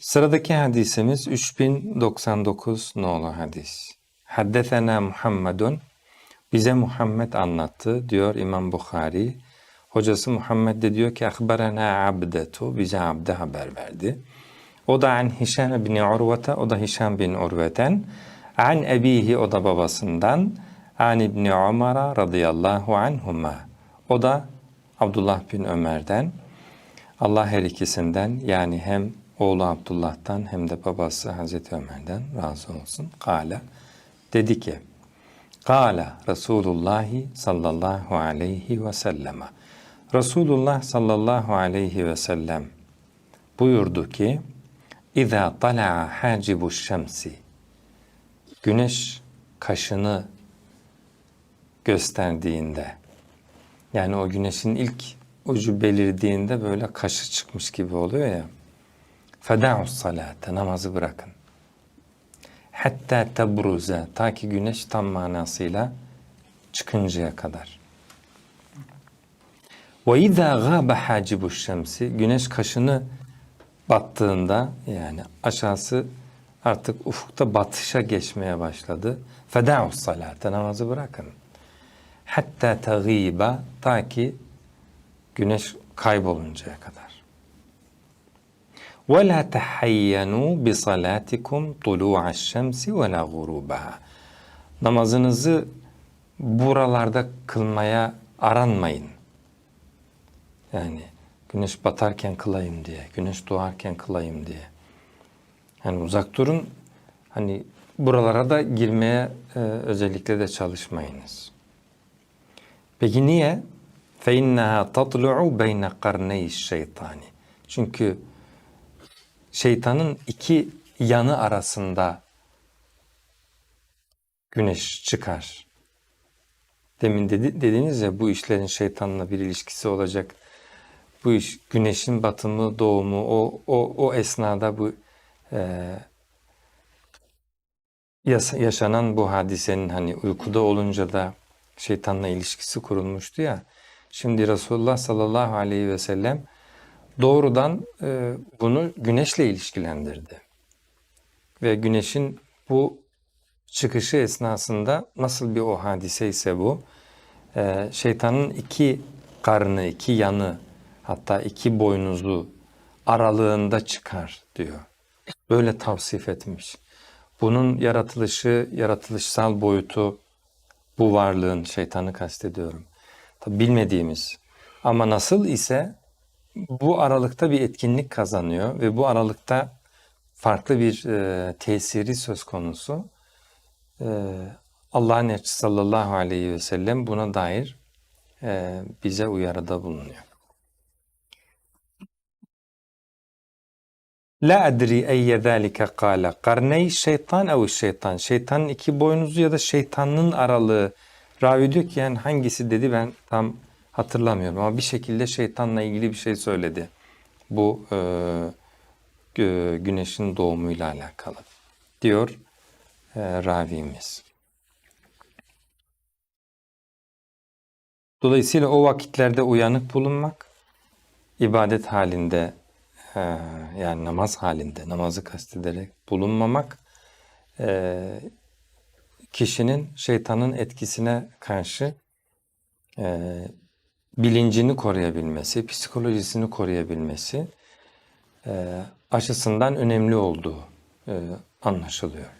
Sıradaki hadisimiz 3099 nolu hadis. Haddesena Muhammedun bize Muhammed anlattı diyor İmam Bukhari. Hocası Muhammed de diyor ki akbarana abdetu bize abde haber verdi. O da an Hişam bin Urvete o da Hişam bin Urve'ten an ebihi o da babasından an İbni Umar'a radıyallahu anhuma o da Abdullah bin Ömer'den Allah her ikisinden yani hem oğlu Abdullah'tan hem de babası Hazreti Ömer'den razı olsun. Kale dedi ki Kale Resulullah sallallahu aleyhi ve selleme Resulullah sallallahu aleyhi ve sellem buyurdu ki İza tala'a hacibu şemsi Güneş kaşını gösterdiğinde yani o güneşin ilk ucu belirdiğinde böyle kaşı çıkmış gibi oluyor ya. Feda'us salate namazı bırakın. Hatta tebruze ta ki güneş tam manasıyla çıkıncaya kadar. Ve izâ gâbe hacibu şemsi güneş kaşını battığında yani aşağısı artık ufukta batışa geçmeye başladı. Feda'us salate namazı bırakın. Hatta tagîba ta ki güneş kayboluncaya kadar. وَلَا تَحَيَّنُوا بِصَلَاتِكُمْ طُلُوعَ الشَّمْسِ وَلَا غُرُوبَهَا Namazınızı buralarda kılmaya aranmayın. Yani güneş batarken kılayım diye, güneş doğarken kılayım diye. Yani uzak durun. Hani buralara da girmeye e, özellikle de çalışmayınız. Peki niye? فَاِنَّهَا تَطْلُعُ بَيْنَ قَرْنَيِ الشَّيْطَانِ Çünkü şeytanın iki yanı arasında güneş çıkar. Demin dedi, dediniz ya bu işlerin şeytanla bir ilişkisi olacak. Bu iş güneşin batımı, doğumu o o o esnada bu e, yaşanan bu hadisenin hani uykuda olunca da şeytanla ilişkisi kurulmuştu ya. Şimdi Resulullah sallallahu aleyhi ve sellem doğrudan e, bunu güneşle ilişkilendirdi. Ve güneşin bu çıkışı esnasında nasıl bir o hadise ise bu, e, şeytanın iki karnı, iki yanı, hatta iki boynuzu aralığında çıkar diyor. Böyle tavsif etmiş. Bunun yaratılışı, yaratılışsal boyutu bu varlığın, şeytanı kastediyorum. Tabi bilmediğimiz ama nasıl ise bu aralıkta bir etkinlik kazanıyor ve bu aralıkta farklı bir e, tesiri söz konusu. E, Allah'ın elçisi sallallahu aleyhi ve sellem buna dair e, bize uyarıda bulunuyor. La adri eyye zâlike kâle. Karney şeytan ev şeytan. Şeytanın iki boynuzu ya da şeytanın aralığı. Ravi diyor ki yani hangisi dedi ben tam hatırlamıyorum ama bir şekilde şeytanla ilgili bir şey söyledi. Bu e, gü- güneşin doğumuyla alakalı diyor e, ravimiz. Dolayısıyla o vakitlerde uyanık bulunmak, ibadet halinde e, yani namaz halinde, namazı kastederek bulunmamak e, kişinin şeytanın etkisine karşı e, bilincini koruyabilmesi, psikolojisini koruyabilmesi e, aşısından önemli olduğu e, anlaşılıyor.